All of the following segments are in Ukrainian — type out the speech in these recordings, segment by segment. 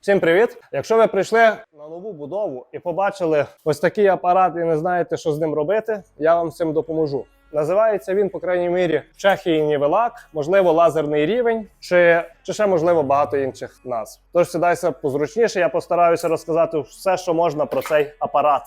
Всім привіт! Якщо ви прийшли на нову будову і побачили ось такий апарат і не знаєте, що з ним робити, я вам цим допоможу. Називається він, по крайній мірі, в Чехії Нівелак, можливо, лазерний рівень, чи, чи ще можливо багато інших назв. Тож сідайся позручніше, я постараюся розказати все, що можна про цей апарат.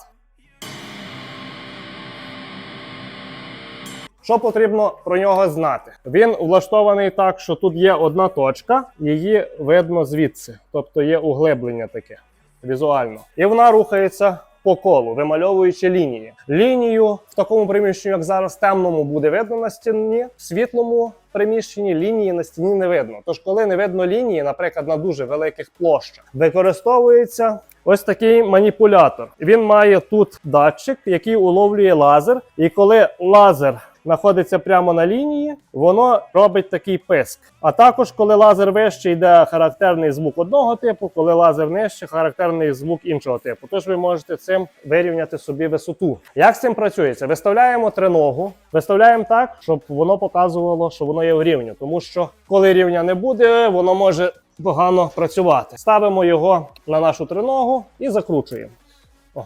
Що потрібно про нього знати? Він влаштований так, що тут є одна точка, її видно звідси, тобто є углиблення таке візуально, і вона рухається по колу, вимальовуючи лінії. Лінію в такому приміщенні, як зараз, темному буде видно на стіні, в світлому приміщенні лінії на стіні не видно. Тож, коли не видно лінії, наприклад, на дуже великих площах, використовується ось такий маніпулятор. Він має тут датчик, який уловлює лазер, і коли лазер знаходиться прямо на лінії, воно робить такий писк. А також, коли лазер вище йде характерний звук одного типу, коли лазер нижче, характерний звук іншого типу. Тож ви можете цим вирівняти собі висоту. Як з цим працюється? Виставляємо триногу, виставляємо так, щоб воно показувало, що воно є в рівні. Тому що коли рівня не буде, воно може погано працювати. Ставимо його на нашу триногу і закручуємо. О.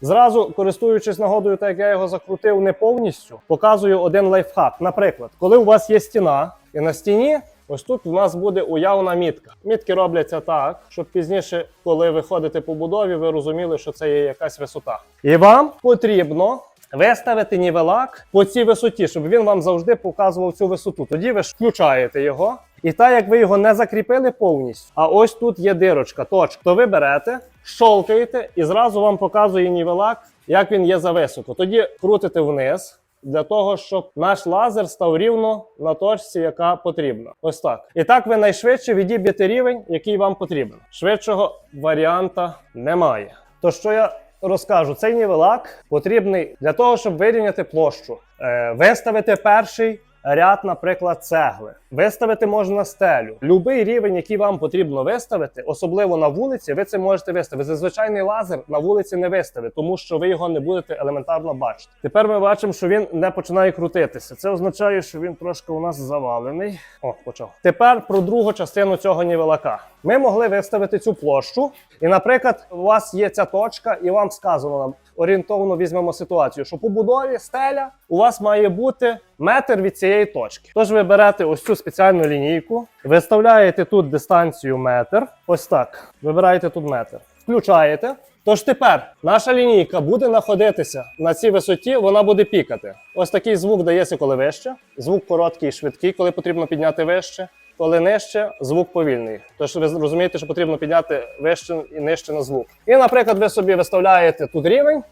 Зразу, користуючись нагодою, так як я його закрутив не повністю, показую один лайфхак. Наприклад, коли у вас є стіна, і на стіні ось тут у нас буде уявна мітка. Мітки робляться так, щоб пізніше, коли ви ходите по будові, ви розуміли, що це є якась висота. І вам потрібно. Виставити нівелак по цій висоті, щоб він вам завжди показував цю висоту. Тоді ви ж включаєте його, і так як ви його не закріпили повністю, а ось тут є дирочка, точка, то ви берете, щолкаєте і зразу вам показує нівелак, як він є за високо. Тоді крутите вниз. Для того, щоб наш лазер став рівно на точці, яка потрібна. Ось так. І так ви найшвидше відіб'єте рівень, який вам потрібен. Швидшого варіанта немає. То що я розкажу, цей нівелак потрібний для того, щоб вирівняти площу, е, виставити перший ряд, наприклад, цегли. Виставити можна стелю. Любий рівень, який вам потрібно виставити, особливо на вулиці, ви це можете виставити. Зазвичайний лазер на вулиці не виставить, тому що ви його не будете елементарно бачити. Тепер ми бачимо, що він не починає крутитися. Це означає, що він трошки у нас завалений. О, почав. Тепер про другу частину цього нівелака. Ми могли виставити цю площу, і, наприклад, у вас є ця точка, і вам сказано нам орієнтовно візьмемо ситуацію, що по будові стеля у вас має бути метр від цієї точки. Тож ви берете ось цю спеціальну лінійку, виставляєте тут дистанцію метр. Ось так. Вибираєте тут метр. Включаєте. Тож тепер наша лінійка буде знаходитися на цій висоті, вона буде пікати. Ось такий звук дається, коли вище. Звук короткий і швидкий, коли потрібно підняти вище. Коли нижче, звук повільний. Тож ви розумієте, що потрібно підняти вище і нижче на звук. І, наприклад, ви собі виставляєте тут рівень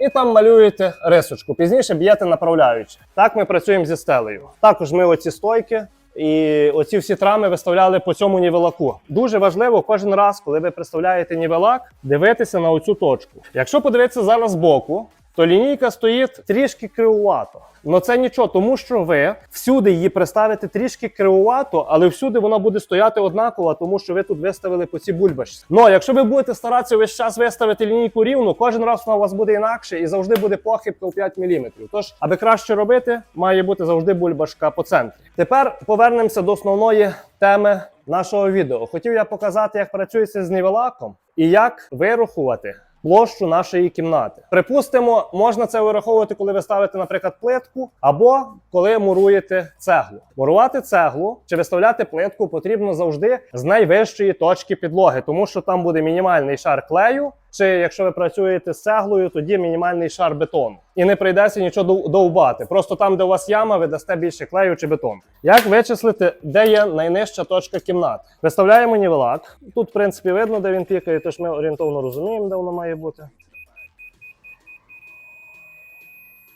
і там малюєте рисочку. Пізніше б'єте направляючи. Так ми працюємо зі стелею. Також ми оці стойки. І оці всі трами виставляли по цьому нівелаку. Дуже важливо кожен раз, коли ви представляєте нівелак, дивитися на оцю точку. Якщо подивитися зараз збоку, то лінійка стоїть трішки кривувато. Ну це нічого, тому що ви всюди її приставите трішки кривувато, але всюди вона буде стояти однаково, тому що ви тут виставили по цій бульбашці. Ну якщо ви будете старатися весь час виставити лінійку рівну, кожен раз вона у вас буде інакше і завжди буде похибка у 5 мм. Тож, аби краще робити, має бути завжди бульбашка по центрі. Тепер повернемося до основної теми нашого відео. Хотів я показати, як працюється з нівелаком і як вирахувати площу нашої кімнати. Припустимо, можна це вираховувати, коли ви ставите, наприклад, плитку, або коли муруєте цеглу. Мурувати цеглу чи виставляти плитку потрібно завжди з найвищої точки підлоги, тому що там буде мінімальний шар клею. Чи якщо ви працюєте з цеглою, тоді мінімальний шар бетону. І не прийдеться нічого довбати. Просто там, де у вас яма, ви дасте більше клею чи бетону. Як вичислити, де є найнижча точка кімнат? Виставляємо нівелак. Тут, в принципі, видно, де він пікає, тож ми орієнтовно розуміємо, де воно має бути.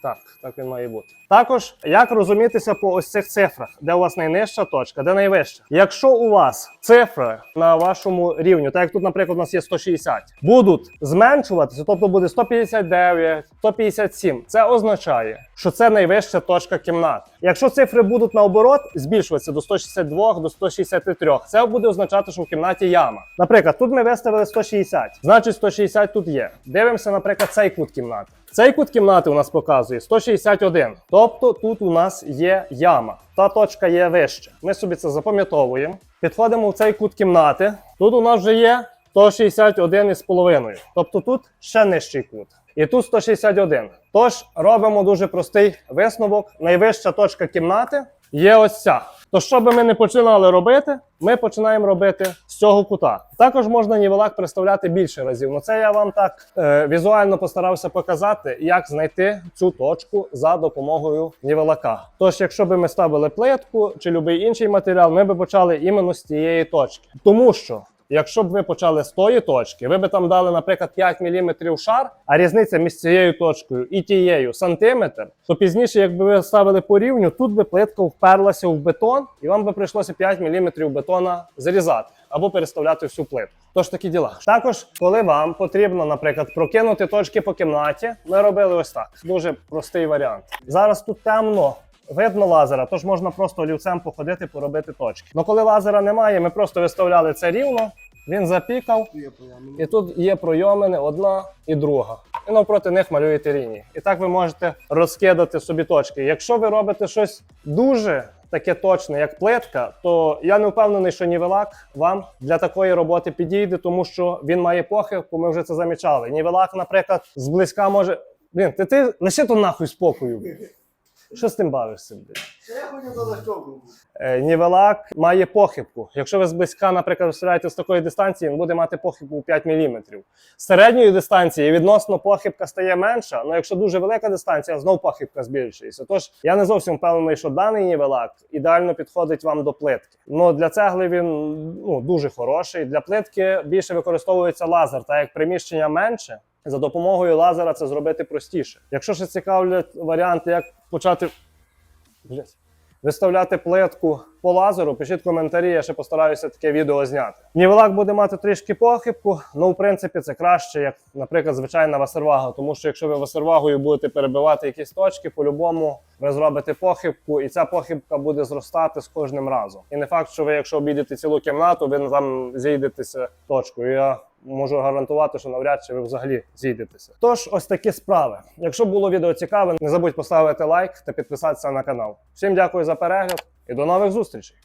Так, так він має бути. Також як розумітися по ось цих цифрах, де у вас найнижча точка, де найвища. Якщо у вас цифри на вашому рівні, так як тут, наприклад, у нас є 160, будуть зменшуватися, тобто буде 159, 157, це означає, що це найвища точка кімнати. Якщо цифри будуть наоборот збільшуватися до 162, до 163, це буде означати, що в кімнаті яма. Наприклад, тут ми виставили 160, значить 160 тут є. Дивимося, наприклад, цей кут кімнати. Цей кут кімнати у нас показує 161. Тобто тут у нас є яма. Та точка є вище. Ми собі це запам'ятовуємо. Підходимо в цей кут кімнати. Тут у нас вже є 161,5. Тобто тут ще нижчий кут. І тут 161. Тож робимо дуже простий висновок. Найвища точка кімнати є ось ця. То що би ми не починали робити, ми починаємо робити з цього кута. Також можна нівелак представляти більше разів. Ну це я вам так е, візуально постарався показати, як знайти цю точку за допомогою нівелака. Тож, якщо би ми ставили плитку чи будь-який інший матеріал, ми би почали іменно з цієї точки. Тому що Якщо б ви почали з тої точки, ви б там дали, наприклад, 5 мм шар, а різниця між цією точкою і тією сантиметр, то пізніше, якби ви ставили по рівню, тут би плитка вперлася в бетон, і вам би прийшлося 5 мм бетона зрізати або переставляти всю плитку. Тож такі діла. Також, коли вам потрібно, наприклад, прокинути точки по кімнаті, ми робили ось так. Дуже простий варіант. Зараз тут темно. Видно лазера, тож можна просто олівцем походити, поробити точки. Ну коли лазера немає, ми просто виставляли це рівно, він запікав, і тут є пройомини одна і друга. І навпроти них малюєте лінії. І так ви можете розкидати собі точки. Якщо ви робите щось дуже таке точне, як плитка, то я не впевнений, що нівелак вам для такої роботи підійде, тому що він має похибку, ми вже це замічали. Нівелак, наприклад, зблизька може. Блін, ти, ти лише то нахуй спокою. Що з тим бавишся? Хотів. Е, Нівелак має похибку. Якщо ви зблизька, наприклад, стріляєте з такої дистанції, він буде мати похибку у 5 мм. З середньої дистанції відносно похибка стає менша, але якщо дуже велика дистанція, знов похибка збільшується. Тож я не зовсім впевнений, що даний нівелак ідеально підходить вам до плитки. Ну для цегли він ну, дуже хороший. Для плитки більше використовується лазер, так як приміщення менше. За допомогою лазера це зробити простіше. Якщо ще цікавлять варіанти, як почати Блядь. Виставляти плитку по лазеру, пишіть коментарі, я ще постараюся таке відео зняти. Нівелак буде мати трішки похибку, ну в принципі це краще, як, наприклад, звичайна васервага. Тому що якщо ви васервагою будете перебивати якісь точки, по-любому ви зробите похибку, і ця похибка буде зростати з кожним разом. І не факт, що ви, якщо обійдете цілу кімнату, ви там зійдетеся точкою. Я можу гарантувати, що навряд чи ви взагалі зійдетеся. Тож, ось такі справи. Якщо було відео цікаве, не забудь поставити лайк та підписатися на канал. Всім дякую за перегляд і до нових зустрічей!